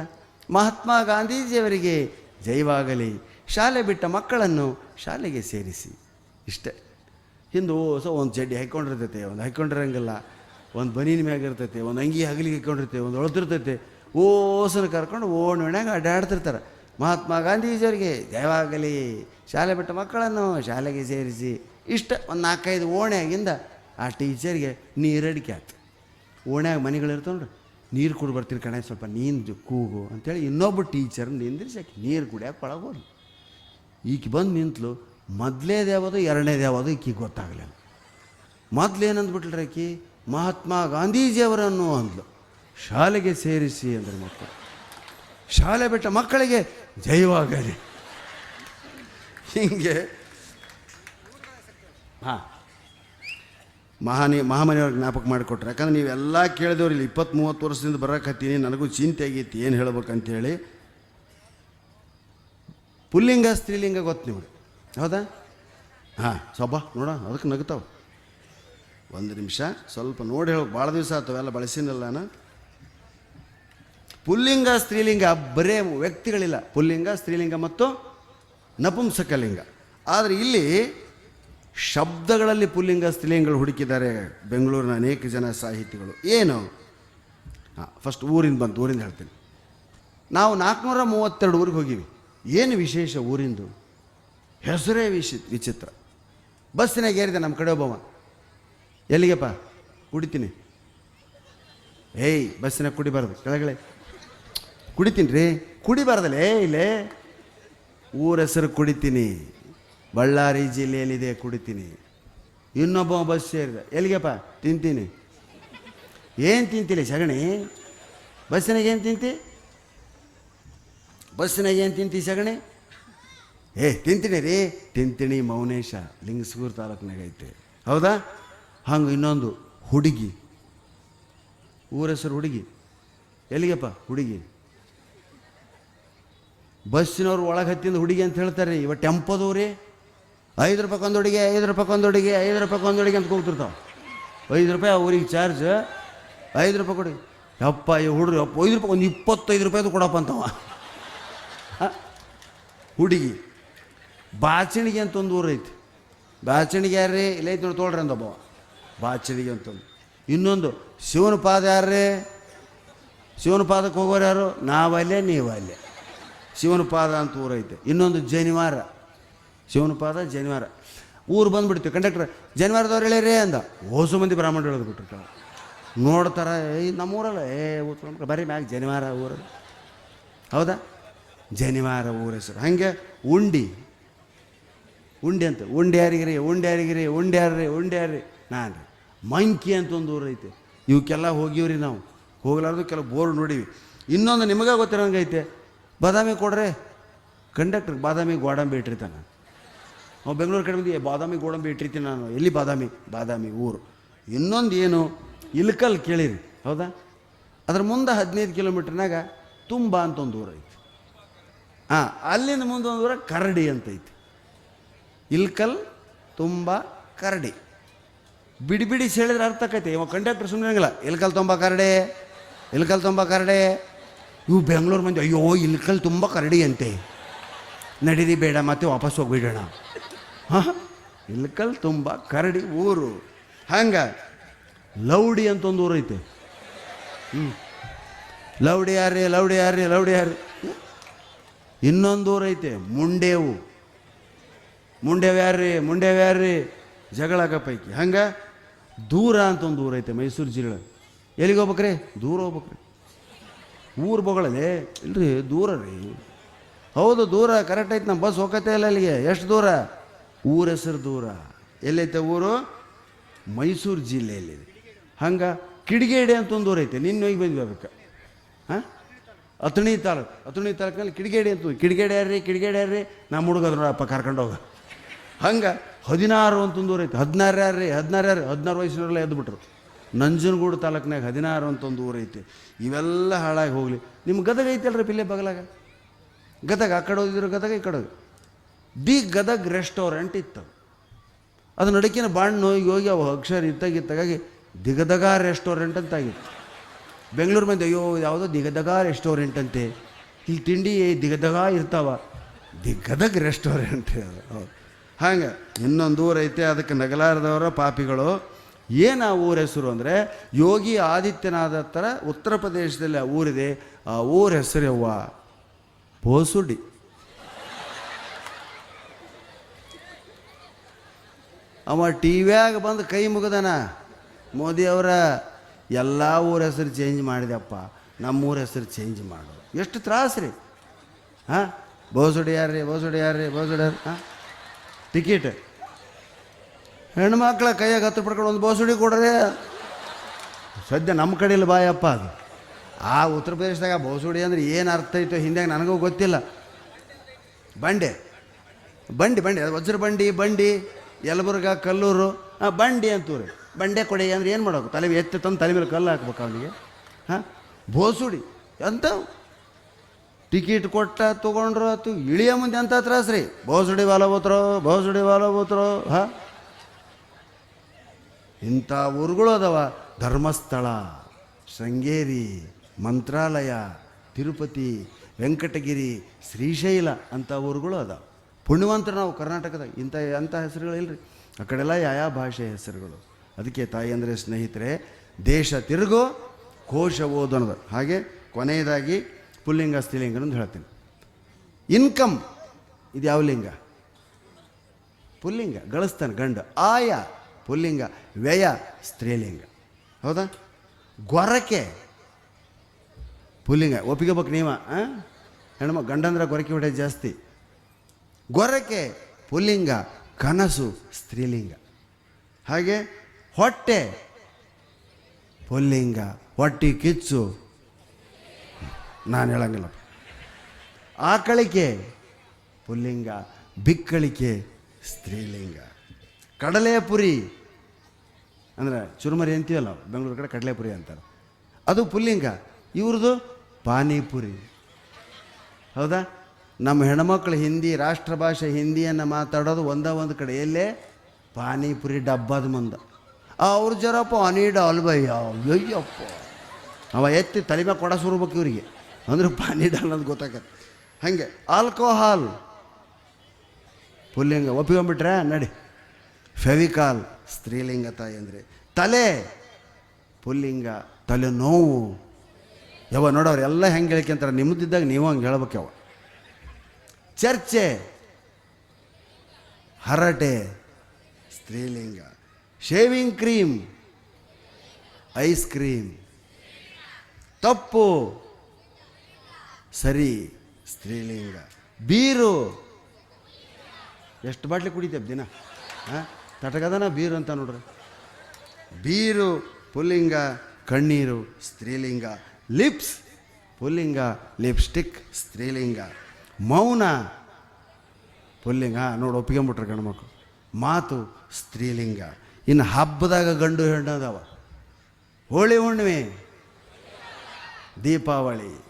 ಮಹಾತ್ಮ ಗಾಂಧೀಜಿಯವರಿಗೆ ಜೈವಾಗಲಿ ಶಾಲೆ ಬಿಟ್ಟ ಮಕ್ಕಳನ್ನು ಶಾಲೆಗೆ ಸೇರಿಸಿ. ಇಷ್ಟೇ. ಹಿಂದೆ ಸೊ ಒಂದು ಚಡ್ಡಿ ಹಾಕ್ಕೊಂಡಿರ್ತೈತೆ ಒಂದು ಹಾಕ್ಕೊಂಡಿರಂಗಿಲ್ಲ ಒಂದು ಬನೀನ ಮ್ಯಾಗ ಇರ್ತೈತೆ, ಒಂದು ಅಂಗಿ ಹಗಲಿಗೆ ಹಾಕ್ಕೊಂಡಿರ್ತೈತೆ ಒಂದು ಒಳತಿರ್ತೈತೆ ಓಸನ ಕರ್ಕೊಂಡು ಓಣ್ಯಾಗ ಅಡ್ಡಾಡ್ತಿರ್ತಾರೆ. ಮಹಾತ್ಮ ಗಾಂಧೀಜಿಯವರಿಗೆ, ದಯವಾಗಲಿ, ಶಾಲೆ ಬಿಟ್ಟ ಮಕ್ಕಳನ್ನು ಶಾಲೆಗೆ ಸೇರಿಸಿ. ಇಷ್ಟ, ಒಂದು ನಾಲ್ಕೈದು ಓಣ್ಯಾಗಿಂದ ಆ ಟೀಚರ್ಗೆ ನೀರಡಿಕೆ ಆಯ್ತು. ಓಣ್ಯಾಗ ನೋಡ್ರಿ, ನೀರು ಕುಡಿ ಬರ್ತೀನಿ ಕಣೆ, ಸ್ವಲ್ಪ ನೀನು ಕೂಗು ಅಂತೇಳಿ ಇನ್ನೊಬ್ಬ ಟೀಚರ್ ನಿಂದಿರ್ಸಕ್ಕೆ ನೀರು ಕುಡಿಯೋಕೆ ಒಳಗೋದು ಈಕೆ ಬಂದು ನಿಂತಲು ಮೊದಲೇದು ಯಾವುದು ಎರಡನೇದು ಯಾವುದು ಈಕೆಗೆ ಗೊತ್ತಾಗಲಿಲ್ಲ. ಮೊದಲು ಏನಂದ್ಬಿಟ್ಲ್ರಿ ಆಕಿ? ಮಹಾತ್ಮ ಗಾಂಧೀಜಿಯವರನ್ನು ಅಂದ್ಲು. ಶಾಲೆಗೆ ಸೇರಿಸಿ ಅಂದ್ರೆ ಮಕ್ಕಳು. ಶಾಲೆ ಬಿಟ್ಟ ಮಕ್ಕಳಿಗೆ ಜೈವಾಗಲಿ. ಹೀಗೆ. ಹಾಂ. ಮಹಾನಿ, ಮಹಾಮನಿಯವ್ರಿಗೆ ಜ್ಞಾಪಕ ಮಾಡಿಕೊಟ್ರೆ. ಯಾಕಂದ್ರೆ ನೀವೆಲ್ಲ ಕೇಳಿದವ್ರು ಇಲ್ಲಿ ಇಪ್ಪತ್ತು ಮೂವತ್ತು ವರ್ಷದಿಂದ ಬರೋಕತ್ತೀನಿ, ನನಗೂ ಚಿಂತೆ ಆಗೈತಿ, ಏನು ಹೇಳ್ಬೇಕಂತೇಳಿ. ಪುಲ್ಲಿಂಗ, ಸ್ತ್ರೀಲಿಂಗ ಗೊತ್ತು ನಿಮಗೆ? ಹೌದಾ? ಹಾಂ, ಸೊಬ್ಬ, ನೋಡ, ಅದಕ್ಕೆ ನಗ್ತಾವ. ಒಂದು ನಿಮಿಷ, ಸ್ವಲ್ಪ ನೋಡಿ ಹೇಳಿ, ಭಾಳ ದಿವಸ ಎಲ್ಲ ಬಳಸಿನಲ್ಲ ನಾನು. ಪುಲ್ಲಿಂಗ, ಸ್ತ್ರೀಲಿಂಗ, ಬರೇ ವ್ಯಕ್ತಿಗಳಿಲ್ಲ. ಪುಲ್ಲಿಂಗ, ಸ್ತ್ರೀಲಿಂಗ ಮತ್ತು ನಪುಂಸಕಲಿಂಗ. ಆದರೆ ಇಲ್ಲಿ ಶಬ್ದಗಳಲ್ಲಿ ಪುಲ್ಲಿಂಗ, ಸ್ತ್ರೀಲಿಂಗಗಳು ಹುಡುಕಿದ್ದಾರೆ ಬೆಂಗಳೂರಿನ ಅನೇಕ ಜನ ಸಾಹಿತಿಗಳು. ಏನು? ಹಾಂ ಫಸ್ಟ್ ಊರಿಂದ ಬಂತು ಊರಿಂದ ಹೇಳ್ತೀನಿ. ನಾವು ನಾಲ್ಕುನೂರ ಮೂವತ್ತೆರಡು ಊರಿಗೆ ಹೋಗಿವಿ. ಏನು ವಿಶೇಷ ಊರಿಂದು? ಹೆಸರೇ ವಿಶಿ, ವಿಚಿತ್ರ. ಬಸ್ಸಿನಾಗ ಏರಿದೆ ನಮ್ಮ ಕಡೆ ಒಬ್ಬವ. ಎಲ್ಲಿಗೆಪ್ಪ? ಕುಡಿತೀನಿ. ಏಯ್ ಬಸ್ಸಿನಾಗ ಕುಡಿಬಾರ್ದು. ಕೆಳಗಡೆ. ಕುಡಿತೀನಿ ರೀ. ಕುಡಿಬಾರ್ದಲ್ಲೇ. ಇಲ್ಲೇ. ಊರ ಹೆಸರು ಕುಡಿತೀನಿ. ಬಳ್ಳಾರಿ ಜಿಲ್ಲೆಯಲ್ಲಿದೆ, ಕುಡಿತೀನಿ. ಇನ್ನೊಬ್ಬ ಬಸ್ ಸೇರಿದ. ಎಲ್ಲಿಗೆಪ್ಪ? ತಿಂತೀನಿ. ಏನು ತಿಂತಿಲ್ಲ ಸಗಣಿ ಬಸ್ಸಿನಾಗ ಏನು ತಿಂತಿ? ಬಸ್ಸಿನಾಗ ಏನು ತಿಂತಿ ಸಗಣಿ? ಏ, ತಿಂತೀನಿ ರೀ. ತಿಂತೀನಿ ಮೌನೇಶ ಲಿಂಗಸೂರು ತಾಲೂಕಿನಾಗ ಐತೆ. ಹೌದಾ? ಹಂಗೆ ಇನ್ನೊಂದು, ಹುಡುಗಿ. ಊರ ಹೆಸರು ಹುಡುಗಿ. ಎಲ್ಲಿಗೆಪ್ಪ? ಹುಡುಗಿ. ಬಸ್ಸಿನವ್ರು ಒಳಗೆ ಹತ್ತಿಂದ ಹುಡುಗಿ ಅಂತ ಹೇಳ್ತಾರೆ ಇವ ಟೆಂಪೋದವ್ರಿ. ಐದು ರೂಪಾಯಿ ಒಂದು ಹುಡುಗಿ, ಐದು ರೂಪಾಯಿ ಒಂದು ಹುಡುಗಿ, ಐದು ರೂಪಾಯಿ ಒಂದು ಹುಡುಗಿ ಅಂತ ಕೂಗ್ತಿರ್ತಾವೆ. ಐದು ರೂಪಾಯಿ ಅವ್ರಿಗೆ ಚಾರ್ಜ್, ಐದು ರೂಪಾಯಿ ಕೊಡಿ. ಯಪ್ಪ, ಈ ಹುಡುಗ್ರು ಯಪ್ಪ, ಐದು ರೂಪಾಯಿ, ಒಂದು ಇಪ್ಪತ್ತೈದು ರೂಪಾಯಿದು ಕೊಡಪ್ಪ ಅಂತವ? ಹುಡುಗಿ. ಬಾಚಣಿಗೆ ಅಂತ ಒಂದು ಊರು ಐತಿ. ಬಾಚಣಿಗೆ ಯಾರ್ರಿ? ಇಲ್ಲ ಐತಿ ನೋಡಿ, ತೋಳ್ರಿ ಅಂದೊಬ್ಬ ಬಾಚಣಿಗೆ ಅಂತಂದು ಇನ್ನೊಂದು ಶಿವನ ಪಾದ ಯಾರ್ರಿ? ಶಿವನ ಪಾದಕ್ಕೆ ಹೋಗೋರು ಯಾರು? ನಾವಲ್ಲೇ, ನೀವಲ್ಲೇ. ಶಿವನ ಪಾದ ಅಂತ ಊರೈತೆ ಇನ್ನೊಂದು, ಜನಿವಾರ. ಶಿವನ ಪಾದ ಜನಿವಾರ. ಊರು ಬಂದ್ಬಿಡ್ತೀವಿ ಕಂಡಕ್ಟರ್, ಜನಿವಾರದವ್ರು ಹೇಳಿರೇ ಅಂದ. ಓಸು ಮಂದಿ ಬ್ರಾಹ್ಮಣ ಹೇಳೋದು ಬಿಟ್ರು. ನೋಡ್ತಾರೆ, ಏ, ನಮ್ಮೂರಲ್ಲ, ಏ ಊರು ಬರೀ ಮ್ಯಾಗ ಜನಿವಾರ ಊರು. ಹೌದಾ? ಜನಿವಾರ ಊರ ಹೆಸರು. ಹಾಗೆ ಉಂಡಿ. ಉಂಡಿ ಅಂತ, ಉಂಡಿ ಯಾರಿಗಿರಿ ಉಂಡಿ ಯಾರಿಗಿರಿ ಉಂಡಿ ಯಾರ್ರಿ ಉಂಡಿ ಯಾರ್ರಿ ನಾನು ಮಂಕಿ ಅಂತ ಒಂದು ಊರು ಐತೆ. ಇವಕ್ಕೆಲ್ಲ ಹೋಗಿವ್ರಿ ನಾವು. ಹೋಗ್ಲಾರ್ದು ಕೆಲವು ಬೋರ್ ನೋಡೀವಿ. ಇನ್ನೊಂದು ನಿಮಗೆ ಗೊತ್ತಿರೋಂಗೆ ಐತೆ. ಬಾದಾಮಿ ಕೊಡ್ರೆ. ಕಂಡಕ್ಟರ್ ಬಾದಾಮಿ ಗೋಡಂಬಿ ಇಟ್ಟಿರ್ತಾನೆ. ನಾವು ಬೆಂಗಳೂರು ಕಡೆ ಬಂದು ಬಾದಾಮಿ ಗೋಡಂಬಿ ಇಟ್ಟಿರ್ತೀನಿ ನಾನು. ಎಲ್ಲಿ ಬಾದಾಮಿ? ಬಾದಾಮಿ ಊರು. ಇನ್ನೊಂದು ಏನು, ಇಲ್ಕಲ್ ಕೇಳಿರಿ. ಹೌದಾ? ಅದ್ರ ಮುಂದೆ ಹದಿನೈದು ಕಿಲೋಮೀಟ್ರ್ನಾಗ ತುಂಬ ಅಂತ ಒಂದು ಊರು ಐತಿ. ಹಾಂ ಅಲ್ಲಿಂದ ಮುಂದೆ ಒಂದು ಊರ ಕರಡಿ ಅಂತೈತಿ. ಇಲ್ಕಲ್ ತುಂಬ ಕರಡಿ. ಬಿಡಿ ಬಿಡಿ ಹೇಳಿದ್ರೆ ಅರ್ಥ ಆಕೈತೆ. ಇವ ಕಂಡಕ್ಟರ್ ಸುಮ್ಮನೆ ಇಲ್ಕಲ್ ತುಂಬ ಕರಡೆ, ಇಲ್ಕಲ್ ತುಂಬ ಕರಡೆ. ಇವು ಬೆಂಗಳೂರು ಮಂದಿ, ಅಯ್ಯೋ, ಇಲ್ಕಲ್ ತುಂಬ ಕರಡಿ ಅಂತೆ. ನಡೀರಿ ಬೇಡ, ಮತ್ತೆ ವಾಪಸ್ ಹೋಗ್ಬಿಡೋಣ. ಹಾಂ? ಇಲ್ಕಲ್ ತುಂಬ ಕರಡಿ ಊರು. ಹಂಗ, ಲೌಡಿ ಅಂತ ಒಂದು ಊರು ಐತೆ ಹ್ಞೂ ಲೌಡಿ ಯಾರ್ರಿ ಲೌಡಿ ಯಾರ್ರಿ ಲೌಡಿ ಯಾರ್ರಿ? ಇನ್ನೊಂದು ಊರೈತೆ ಐತೆ, ಮುಂಡೇವು. ಮುಂಡೇವ್ ಯಾರ್ರಿ ಮುಂಡೇವ್ ಯಾರ್ರಿ? ಜಗಳಾಗ ಪೈಕಿ. ಹಂಗೆ? ದೂರ ಅಂತ ಒಂದು ಊರು ಐತೆ ಮೈಸೂರು ಜಿಲ್ಲೆ. ಎಲ್ಲಿಗೆ ಹೋಗ್ಬೇಕ್ರಿ? ದೂರ ಹೋಗ್ಬೇಕ್ರಿ. ಊರು ಬೊಗಳೇ ಇಲ್ರಿ, ದೂರ ರೀ. ಹೌದು, ದೂರ. ಕರೆಕ್ಟ್ ಐತೆ ನಮ್ಮ ಬಸ್ ಹೋಗತ್ತೆ ಇಲ್ಲ ಅಲ್ಲಿಗೆ. ಎಷ್ಟು ದೂರ? ಊರ ಹೆಸರು ದೂರ. ಎಲ್ಲೈತೆ ಊರು? ಮೈಸೂರು ಜಿಲ್ಲೆಯಲ್ಲಿದೆ. ಹಂಗೆ? ಕಿಡಿಗೇಡಿ ಅಂತ ಒಂದು ಊರೈತೆ ನಿನ್ನ ಹೋಗಿ ಬಂದ್ವಿ ಅದಕ್ಕೆ. ಹಾಂ? ಅತಣಿ ತಾಲೂಕು ಅತಣಿ ತಾಲೂಕಿನಲ್ಲಿ ಕಿಡಿಗೇಡಿ ಅಂತ ಊರು. ಕಿಡಿಗೇಡಿ ಯಾರ್ರಿ ಕಿಡಿಗೇಡಿ ಯಾರ್ರಿ? ನಮ್ಮ ಹುಡುಗ ಅಪ್ಪ ನೋಡಪ್ಪ ಕರ್ಕೊಂಡು ಹೋಗ. ಹಂಗೆ ಹದಿನಾರು ಅಂತ ಒಂದು ಊರು ಐತೆ ಹದಿನಾರು ಯಾರ್ರಿ? ಹದಿನಾರು ಯಾರು ಹದಿನಾರು ವಯಸ್ಸಿನವರೆಲ್ಲ ಎದ್ದುಬಿಟ್ರು ನಂಜನಗೂಡು ತಾಲೂಕಿನಾಗ ಹದಿನಾರು ಅಂತ ಒಂದು ಊರು ಐತಿ ಇವೆಲ್ಲ ಹಾಳಾಗಿ ಹೋಗಲಿ. ನಿಮ್ಮ ಗದಗ ಐತಲ್ರಿ ಪಿಲ್ಲೆ ಬಗಲಾಗ? ಗದಗ, ಆ ಕಡೆ ಹೋಗಿದ್ರು ಗದಗ, ಈ ಕಡೆ ದಿ ಗದಗ್ ರೆಸ್ಟೋರೆಂಟ್ ಇತ್ತು. ಅದು ನಡಕಿನ ಬಾಣ್ಣ ಹೋಗಿ ಹೋಗಿ ಅವು ಅಕ್ಷರ ಇತ್ತಾಗಿತ್ತಾಗಿ ದಿಗದಗ ರೆಸ್ಟೋರೆಂಟ್ ಅಂತ ಆಗಿತ್ತು ಬೆಂಗಳೂರು ಮಂದಿ ಅಯ್ಯೋ ಯಾವುದೋ ದಿಗದಗ ರೆಸ್ಟೋರೆಂಟ್ ಅಂತೆ. ಇಲ್ಲಿ ತಿಂಡಿ ದಿಗದಗ ಇರ್ತಾವ. ದಿಗ್ಗದಗ್ ಗದಗ್ ರೆಸ್ಟೋರೆಂಟ್ ಹೌದು. ಹಂಗೆ, ಇನ್ನೊಂದು ಊರು ಐತೆ, ಅದಕ್ಕೆ ನಗಲಾರದವರ ಪಾಪಿಗಳು. ಏನು ಆ ಊರ ಹೆಸರು ಅಂದರೆ, ಯೋಗಿ ಆದಿತ್ಯನಾಥ ಥರ ಉತ್ತರ ಪ್ರದೇಶದಲ್ಲಿ ಆ ಊರಿದೆ. ಆ ಊರ ಹೆಸರು ಯವ್ವ? ಬೋಸುಡಿ ಅವ ಟಿ ವ್ಯಾಗ ಬಂದು ಕೈ ಮುಗಿದಾನ. ಮೋದಿ ಅವರ ಎಲ್ಲ ಊರ ಹೆಸರು ಚೇಂಜ್ ಮಾಡಿದೆಪ್ಪ ನಮ್ಮೂರ ಹೆಸರು ಚೇಂಜ್ ಮಾಡು. ಎಷ್ಟು ತ್ರಾಸು ರೀ? ಹಾಂ? ಬೋಸುಡಿ ಯಾರ್ರಿ ಬೋಸುಡಿ ಯಾರ್ರಿ ಬೋಸುಡಿ ಯಾರು ಹಾಂ? ಟಿಕೆಟ್ ಹೆಣ್ಮಕ್ಳ ಕೈಯಾಗ ಹತ್ತು ಪಡ್ಕೊಂಡು ಒಂದು ಬೋಸುಡಿ ಕೊಡ್ರಿ. ಸದ್ಯ ನಮ್ಮ ಕಡೆಯಲ್ಲಿ ಬಾಯಪ್ಪ ಅದು. ಆ ಉತ್ತರ ಪ್ರದೇಶದಾಗ ಬೋಸುಡಿ ಅಂದ್ರೆ ಏನು ಅರ್ಥ ಐತೋ ಹಿಂದೆ ನನಗೂ ಗೊತ್ತಿಲ್ಲ. ಬಂಡೆ. ಬಂಡಿ ಬಂಡಿ, ಅದು ವಜ್ರ ಬಂಡಿ ಬಂಡಿ ಯಲಬುರ್ಗ, ಕಲ್ಲೂರು ಬಂಡಿ ಅಂತೂರಿ ಬಂಡೆ ಕೊಡೆ ಅಂದರೆ ಏನು ಮಾಡೋದು? ತಲೆ ಎತ್ತಿ ತಂದು ತಲೆ ಮೇಲೆ ಕಲ್ಲು ಹಾಕ್ಬೇಕು ಅವನಿಗೆ. ಹಾಂ? ಬೋಸುಡಿ. ಅಂತ ಟಿಕೆಟ್ ಕೊಟ್ಟ ತೊಗೊಂಡ್ರು ಆತು. ಇಳಿಯ ಮುಂದೆ ಅಂತ ತ್ರಾಸ ರೀ? ಬೋಸುಡಿ ಹೋತ್ರೋ, ಬೋಸುಡಿ ವಾಲ ಬೋತ್ರೋ ಹಾಂ? ಇಂಥ ಊರುಗಳು ಅದಾವ. ಧರ್ಮಸ್ಥಳ, ಶೃಂಗೇರಿ, ಮಂತ್ರಾಲಯ, ತಿರುಪತಿ, ವೆಂಕಟಗಿರಿ, ಶ್ರೀಶೈಲ ಅಂಥ ಊರುಗಳು ಅದಾವ. ಪುಣ್ಯವಂತರು ನಾವು ಕರ್ನಾಟಕದಾಗ. ಇಂಥ, ಅಂಥ ಹೆಸರುಗಳು ಇಲ್ರಿ ಆ ಕಡೆಲ್ಲ ಯಾವ ಭಾಷೆ ಹೆಸರುಗಳು. ಅದಕ್ಕೆ ತಾಯಿ ಅಂದರೆ ಸ್ನೇಹಿತರೆ, ದೇಶ ತಿರುಗೋ, ಕೋಶ ಓದು ಹಾಗೆ ಕೊನೆಯದಾಗಿ ಪುಲ್ಲಿಂಗ, ಸ್ತ್ರೀಲಿಂಗ ಅಂತ ಹೇಳ್ತೀನಿ. ಇನ್ಕಮ್ ಇದು ಯಾವ ಲಿಂಗ? ಪುಲ್ಲಿಂಗ, ಗಳಿಸ್ತಾನೆ ಗಂಡು. ಆಯ, ಪುಲ್ಲಿಂಗ. ವ್ಯಯ, ಸ್ತ್ರೀಲಿಂಗ. ಹೌದಾ? ಗೊರಕೆ, ಪುಲ್ಲಿಂಗ. ಒಪ್ಪಿಗೆಬೇಕು ನೀವ ಹೆಣ್ಮ ಗಂಡಂದ್ರ ಗೊರಕೆ ಹೊಡೆಯೋದು ಜಾಸ್ತಿ. ಗೊರಕೆ, ಪುಲ್ಲಿಂಗ, ಕನಸು, ಸ್ತ್ರೀಲಿಂಗ. ಹಾಗೆ ಹೊಟ್ಟೆ, ಪುಲ್ಲಿಂಗ, ಹೊಟ್ಟಿ ಕಿಚ್ಚು. ನಾನು ಹೇಳಂಗಿಲ್ಲ. ಆಕಳಿಕೆ, ಪುಲ್ಲಿಂಗ, ಬಿಕ್ಕಳಿಕೆ, ಸ್ತ್ರೀಲಿಂಗ. ಕಡಲೆಪುರಿ, ಅಂದ್ರೆ ಚುರುಮರಿ ಅಂತೀವಲ್ಲ, ಬೆಂಗಳೂರು ಕಡೆ ಕಡಲೆಪುರಿ ಅಂತಾರೆ. ಅದು ಪುಲ್ಲಿಂಗ ಇವ್ರದ್ದು ಪಾನಿಪುರಿ. ಹೌದಾ? ನಮ್ಮ ಹೆಣ್ಮಕ್ಳು ಹಿಂದಿ ರಾಷ್ಟ್ರ ಭಾಷೆ ಹಿಂದಿಯನ್ನು ಮಾತಾಡೋದು ಒಂದೇ ಒಂದು ಕಡೆ. ಎಲ್ಲೇ? ಪಾನಿಪುರಿ ಡಬ್ಬದ ಮುಂದೆ. ಅವ್ರ ಜರ ಪಾನಿ ಡಾಲ್ಬಯ್ಯ ಅಯ್ಯಪ್ಪ. ಅವ ಎತ್ತಿ ತಲೆ ಮೇಲೆ ಕೊಡ ಸುರ್ಬೇಕು ಇವರಿಗೆ. ಅಂದ್ರೆ ಪಾನಿ ಡಾಲ್ ಅನ್ನೋದು ಗೊತ್ತಾಗತ್ತೆ. ಹಾಗೆ, ಆಲ್ಕೋಹಾಲ್. ಪುಲ್ಲಿಂಗ, ಒಪ್ಪಿಕೊಂಡ್ಬಿಟ್ರೆ, ನಡಿ. ಫೆವಿಕಾಲ್, ಸ್ತ್ರೀಲಿಂಗ ತಾಯಿ ಅಂದರೆ. ತಲೆ, ಪುಲ್ಲಿಂಗ, ತಲೆ ನೋವು. ಯಾವ ನೋಡೋರು ಎಲ್ಲ ಹೆಂಗೆ ಹೇಳ್ಕೊಂತಾರೆ ನಿಮ್ಮದಿದ್ದಾಗ ನೀವು ಹಂಗೆ ಹೇಳ್ಬೇಕು ಯಾವ ಚರ್ಚೆ, ಹರಟೆ, ಸ್ತ್ರೀಲಿಂಗ. ಶೇವಿಂಗ್ ಕ್ರೀಮ್ ಐಸ್ ಕ್ರೀಮ್ ತಪ್ಪು ಸರಿ ಸ್ತ್ರೀಲಿಂಗ ಬೀರು ಎಷ್ಟು ಬಾಟ್ಲಿ ಕುಡಿತೇವೆ ದಿನ ಹಾಂ? ತಟಗದನ ಬೀರು ಅಂತ ನೋಡ್ರಿ. ಬೀರು, ಪುಲ್ಲಿಂಗ, ಕಣ್ಣೀರು, ಸ್ತ್ರೀಲಿಂಗ. ಲಿಪ್ಸ್ ಪುಲ್ಲಿಂಗ ಲಿಪ್ಸ್ಟಿಕ್ ಸ್ತ್ರೀಲಿಂಗ. ಮೌನ, ಪುಲ್ಲಿಂಗ. ನೋಡಿ ಗಂಡು ಮಕ್ಕಳು ಮಾತು, ಸ್ತ್ರೀಲಿಂಗ. ಇನ್ನು ಹಬ್ಬದಾಗ ಗಂಡು ಹೆಣ್ಣು ಹೋಳಿ ಹುಣ್ಣಿಮೆ, ದೀಪಾವಳಿ,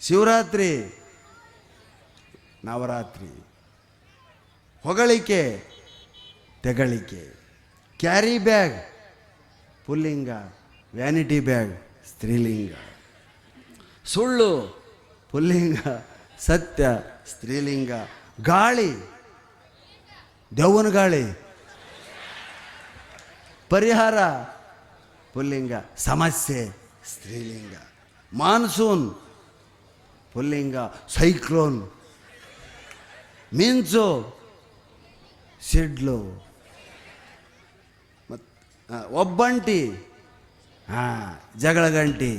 ಶಿವರಾತ್ರಿ, ನವರಾತ್ರಿ, ಹೊಗಳಿಕೆ, ತೆಗಳಿಕೆ, ಕ್ಯಾರಿ ಬ್ಯಾಗ್, ಪುಲ್ಲಿಂಗ, ವ್ಯಾನಿಟಿ ಬ್ಯಾಗ್, ಸ್ತ್ರೀಲಿಂಗ. ಸುಳ್ಳು, ಪುಲ್ಲಿಂಗ, ಸತ್ಯ, ಸ್ತ್ರೀಲಿಂಗ. ಗಾಳಿ ದೆವ್ವನ ಗಾಳಿ. ಪರಿಹಾರ ಪುಲ್ಲಿಂಗ ಸಮಸ್ಯೆ ಸ್ತ್ರೀಲಿಂಗ ಮಾನ್ಸೂನ್ ಪುಲ್ಲಿಂಗ ಸೈಕ್ಲೋನ್ ಮಿಂಚು ಸಿಡ್ಲು ಮತ್ತು ಒಬ್ಬಂಟಿ ಹಾಂ ಜಗಳ ಗಂಟಿ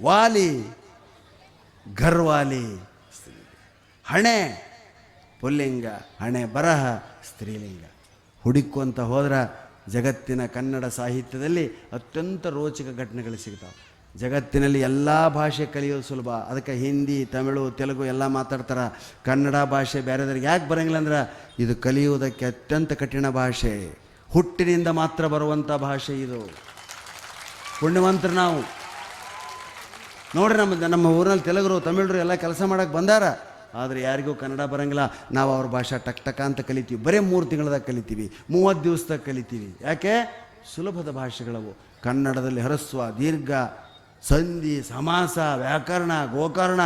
ವಾಲಿ ಗರ್ವಾಲಿ ಹಣೆ ಪುಲ್ಲಿಂಗ ಹಣೆ ಬರಹ ಸ್ತ್ರೀಲಿಂಗ ಹುಡುಕೊಂತ ಹೋದ್ರೆ ಜಗತ್ತಿನ ಕನ್ನಡ ಸಾಹಿತ್ಯದಲ್ಲಿ ಅತ್ಯಂತ ರೋಚಕ ಘಟನೆಗಳು ಸಿಗ್ತಾವೆ. ಜಗತ್ತಿನಲ್ಲಿ ಎಲ್ಲ ಭಾಷೆ ಕಲಿಯೋದು ಸುಲಭ. ಅದಕ್ಕೆ ಹಿಂದಿ, ತಮಿಳು, ತೆಲುಗು ಎಲ್ಲ ಮಾತಾಡ್ತಾರೆ. ಕನ್ನಡ ಭಾಷೆ ಬೇರೆದವ್ರಿಗೆ ಯಾಕೆ ಬರೋಂಗಿಲ್ಲ ಅಂದ್ರೆ ಇದು ಕಲಿಯುವುದಕ್ಕೆ ಅತ್ಯಂತ ಕಠಿಣ ಭಾಷೆ. ಹುಟ್ಟಿನಿಂದ ಮಾತ್ರ ಬರುವಂಥ ಭಾಷೆ ಇದು. ಪುಣ್ಯವಂತರು ನಾವು. ನೋಡ್ರಿ ನಮ್ಮ ನಮ್ಮ ಊರಲ್ಲಿ ತೆಲುಗರು, ತಮಿಳರು ಎಲ್ಲ ಕೆಲಸ ಮಾಡೋಕ್ಕೆ ಬಂದಾರ. ಆದರೆ ಯಾರಿಗೂ ಕನ್ನಡ ಬರಂಗಿಲ್ಲ. ನಾವು ಅವ್ರ ಭಾಷೆ ಟಕ್ ಟಕ ಅಂತ ಕಲಿತೀವಿ. ಬರೀ ಮೂರು ತಿಂಗಳದಾಗ ಕಲಿತೀವಿ. ಮೂವತ್ತು ದಿವಸದಾಗ ಕಲಿತೀವಿ. ಯಾಕೆ? ಸುಲಭದ ಭಾಷೆಗಳವು. ಕನ್ನಡದಲ್ಲಿ ಹರಸ್ವ, ದೀರ್ಘ, ಸಂಧಿ, ಸಮಾಸ, ವ್ಯಾಕರಣ, ಗೋಕರ್ಣ.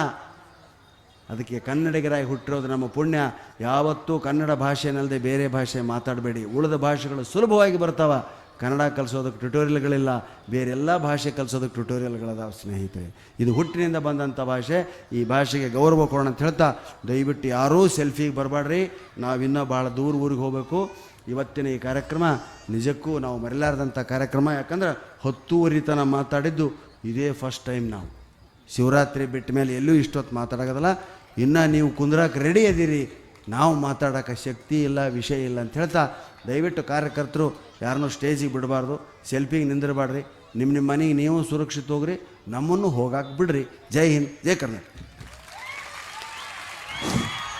ಅದಕ್ಕೆ ಕನ್ನಡಿಗರಾಗಿ ಹುಟ್ಟಿರೋದು ನಮ್ಮ ಪುಣ್ಯ. ಯಾವತ್ತೂ ಕನ್ನಡ ಭಾಷೆನಲ್ಲದೆ ಬೇರೆ ಭಾಷೆ ಮಾತಾಡಬೇಡಿ. ಉಳಿದ ಭಾಷೆಗಳು ಸುಲಭವಾಗಿ ಬರ್ತಾವ. ಕನ್ನಡ ಕಲಿಸೋದಕ್ಕೆ ಟ್ಯುಟೋರಿಯಲ್ಗಳಿಲ್ಲ ಬೇರೆಲ್ಲ ಭಾಷೆ ಕಲಿಸೋದಕ್ಕೆ ಟ್ಯುಟೋರಿಯಲ್ಗಳದಾವ ಸ್ನೇಹಿತರೆ. ಇದು ಹುಟ್ಟಿನಿಂದ ಬಂದಂಥ ಭಾಷೆ, ಈ ಭಾಷೆಗೆ ಗೌರವ ಕೊಡೋಣ ಅಂತ ಹೇಳ್ತಾ ದಯವಿಟ್ಟು ಯಾರೂ ಸೆಲ್ಫಿಗೆ ಬರಬೇಡ್ರಿ ನಾವಿನ್ನೂ ಭಾಳ ದೂರ ಊರಿಗೆ ಹೋಗಬೇಕು. ಇವತ್ತಿನ ಈ ಕಾರ್ಯಕ್ರಮ ನಿಜಕ್ಕೂ ನಾವು ಮರೆಯಲಾರ್ದಂಥ ಕಾರ್ಯಕ್ರಮ, ಯಾಕಂದ್ರೆ ಹತ್ತೂವರೆ ತನಕ ಮಾತಾಡಿದ್ದು ಇದೇ ಫಸ್ಟ್ ಟೈಮ್ ನಾವು. ಶಿವರಾತ್ರಿ ಬಿಟ್ಟ ಮೇಲೆ ಎಲ್ಲೂ ಇಷ್ಟೊತ್ತು ಮಾತಾಡೋದಲ್ಲ ಇನ್ನು ನೀವು ಕುಂದ್ರಕ್ಕೆ ರೆಡಿ ಅದೀರಿ, ನಾವು ಮಾತಾಡೋಕ್ಕೆ ಶಕ್ತಿ ಇಲ್ಲ, ವಿಷಯ ಇಲ್ಲ ಅಂತ ಹೇಳ್ತಾ ದಯವಿಟ್ಟು ಕಾರ್ಯಕರ್ತರು ಯಾರನ್ನೂ ಸ್ಟೇಜಿಗೆ ಬಿಡಬಾರ್ದು, ಸೆಲ್ಫಿಗೆ ನಿಂದಿರಬಾರ್ರಿ ನಿಮ್ಮ ನಿಮ್ಮ ಮನೆಗೆ ನೀವು ಸುರಕ್ಷಿತ ಹೋಗ್ರಿ, ನಮ್ಮನ್ನು ಹೋಗಾಕ್ ಬಿಡ್ರಿ. ಜೈ ಹಿಂದ್, ಜೈ ಕರ್ನಾಟಕ.